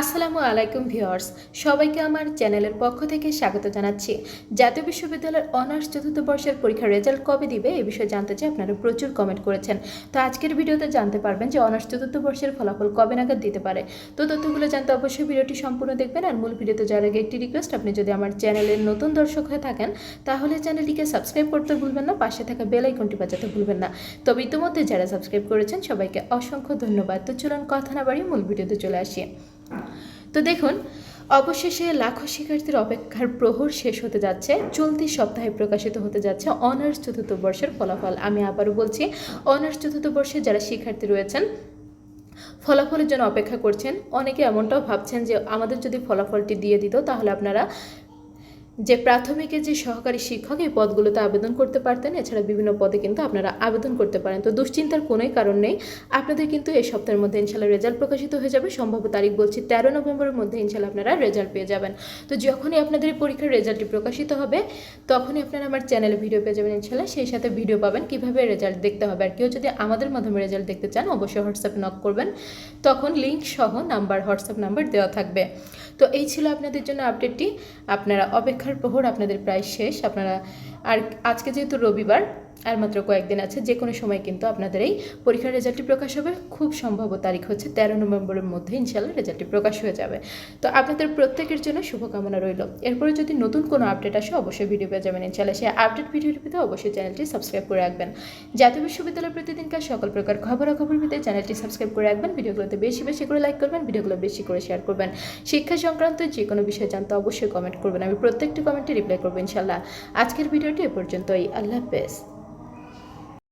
আসসালামু আলাইকুম ভিউয়ার্স, সবাইকে আমার চ্যানেলের পক্ষ থেকে স্বাগত জানাচ্ছি। জাতীয় বিশ্ববিদ্যালয়ের অনার্স চতুর্থ বর্ষের পরীক্ষার রেজাল্ট কবে দিবে এই বিষয়ে জানতে চাই আপনারা প্রচুর কমেন্ট করেছেন। তো আজকের ভিডিওতে জানতে পারবেন যে অনার্স চতুর্থ বর্ষের ফলাফল কবে নাগাদ দিতে পারে। তো তথ্যগুলো জানতে অবশ্যই ভিডিওটি সম্পূর্ণ দেখবেন আর মূল ভিডিওতে যাওয়ার আগে একটি রিকোয়েস্ট আপনি যদি আমার চ্যানেলের নতুন দর্শক হয়ে থাকেন, তাহলে চ্যানেলটিকে সাবস্ক্রাইব করতে ভুলবেন না, পাশে থাকা বেল আইকনটি বাজাতে ভুলবেন না। তবে ইতিমধ্যে যারা সাবস্ক্রাইব করেছেন, সবাইকে অসংখ্য ধন্যবাদ। তো চলুন কথা না বাড়িয়ে মূল ভিডিওতে চলে আসি। তো দেখুন, অবশেষে লাখো শিক্ষার্থীর অপেক্ষার প্রহর শেষ হতে যাচ্ছে। চলতি সপ্তাহে প্রকাশিত হতে যাচ্ছে অনার্স চতুর্থ বর্ষের ফলাফল। আমি আবারও বলছি, অনার্স চতুর্থ বর্ষে যারা শিক্ষার্থী রয়েছেন, ফলাফলের জন্য অপেক্ষা করছেন, অনেকে এমনটাও ভাবছেন যে আমাদের যদি ফলাফলটি দিয়ে দিত, তাহলে আপনারা যে প্রাথমিকের যে সহকারী শিক্ষক এই পদগুলোতে আবেদন করতে পারতেন, এছাড়া বিভিন্ন পদে কিন্তু আপনারা আবেদন করতে পারেন। তো দুশ্চিন্তার কোনোই কারণ নেই। আপনাদের কিন্তু এই সপ্তাহের মধ্যে ইনশাল্লাহ রেজাল্ট প্রকাশিত হয়ে যাবে। সম্ভাব্য তারিখ বলছি তেরো নভেম্বরের মধ্যে ইনশাল্লাহ আপনারা রেজাল্ট পেয়ে যাবেন। তো যখনই আপনাদের এই পরীক্ষার রেজাল্টটি প্রকাশিত হবে, তখনই আপনারা আমার চ্যানেলে ভিডিও পেয়ে যাবেন ইনশাল্লাহ সেই সাথে ভিডিও পাবেন কীভাবে রেজাল্ট দেখতে হবে। আর কেউ যদি আমাদের মাধ্যমে রেজাল্ট দেখতে চান, অবশ্যই হোয়াটসঅ্যাপ নক করবেন। তখন লিঙ্ক সহ নাম্বার, হোয়াটসঅ্যাপ নাম্বার দেওয়া থাকবে। তো এই ছিল আপনাদের জন্য আপডেটটি। আপনারা অপেক্ষার প্রহর আপনাদের প্রায় শেষ। আপনারা আর আজকে যেহেতু রবিবার আর মাত্র কয়েকদিন আছে যে কোনো সময় কিন্তু আপনাদের এই পরীক্ষার রেজাল্টটি প্রকাশ হবে। খুব সম্ভাব্য তারিখ হচ্ছে তেরো নভেম্বরের মধ্যে ইনশাল্লাহ রেজাল্টটি প্রকাশ হয়ে যাবে। তো আপনাদের প্রত্যেকের জন্য শুভকামনা রইল। এরপরে যদি নতুন কোনো আপডেট আসে, অবশ্যই ভিডিও পেয়ে যাবেন। ইনশাল্লাহ সেই আপডেট ভিডিওটি পেতে অবশ্যই চ্যানেলটি সাবস্ক্রাইব করে রাখবেন। জাতীয় বিশ্ববিদ্যালয় প্রতিদিনকার সকল প্রকার খবরাখবর পেতে চ্যানেলটি সাবস্ক্রাইব করে রাখবেন। ভিডিওগুলোতে বেশি বেশি করে লাইক করবেন, ভিডিওগুলো বেশি করে শেয়ার করবেন। শিক্ষা সংক্রান্ত যে কোনো বিষয় জানতে অবশ্যই কমেন্ট করবেন। আমি প্রত্যেকটি কমেন্টে রিপ্লাই করব ইনশাল্লাহ আজকের ভিডিওটি এ পর্যন্তই। আল্লাহ হাফেজ।